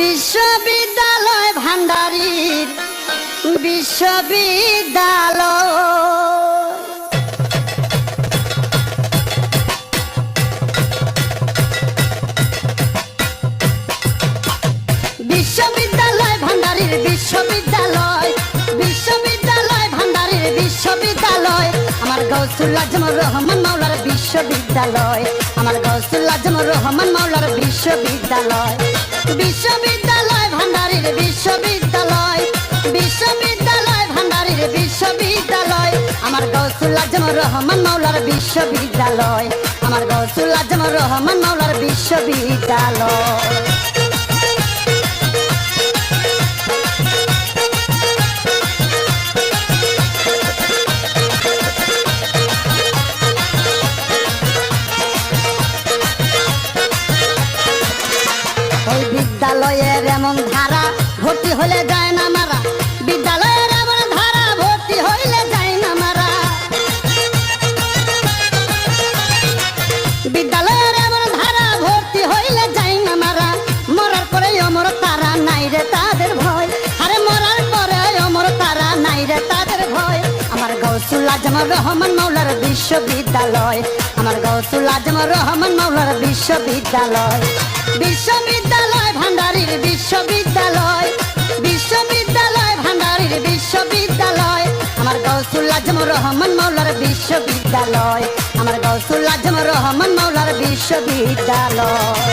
বিশ্ববিদ্যালয় ভান্ডারীর বিশ্ববিদ্যালয়। বিশ্ববিদ্যালয় ভান্ডারীর বিশ্ববিদ্যালয়। বিশ্ববিদ্যালয় ভান্ডারীর বিশ্ববিদ্যালয়। আমার গৌসুল আজমুর রহমান মাওলার বিশ্ববিদ্যালয়। আমার গৌসুল আজমুর রহমান মাওলার বিশ্ববিদ্যালয়। বিশ্ববিদ্যালয় ভান্ডারীর বিশ্ববিদ্যালয় বিশ্ববিদ্যালয় ভান্ডারীর বিশ্ববিদ্যালয়। আমার গৌসুল আজম রহমান মাওলার বিশ্ববিদ্যালয়, আমার গৌসুল আজমুর রহমান মাওলার বিশ্ববিদ্যালয়। ওই বিদ্যালয়ের এমন ধারা ভর্তি হলে যায় না মারা। বিদ্যালয়ের এমন ধারা ভর্তি হইলে যায় না মারা। বিদ্যালয়ের এমন ধারা ভর্তি হইলে যায় না মারা। মরার পরে অমর তারা নাই রে তাদের ভয়। আরে মরার পরে অমর তারা নাই রে তাদের ভয়। আমার গৌসুল আজম রহমান মৌলার বিশ্ববিদ্যালয়। আমার গৌসুল আজম রহমান মৌলার বিশ্ববিদ্যালয়। বিশ্ববিদ্যালয় ভান্ডারীর বিশ্ববিদ্যালয় বিশ্ববিদ্যালয় ভান্ডারীর বিশ্ববিদ্যালয়। আমার গৌসুল আজম রহমান মৌলার বিশ্ববিদ্যালয়, আমার গৌসুল আজম রহমান মৌলার বিশ্ববিদ্যালয়।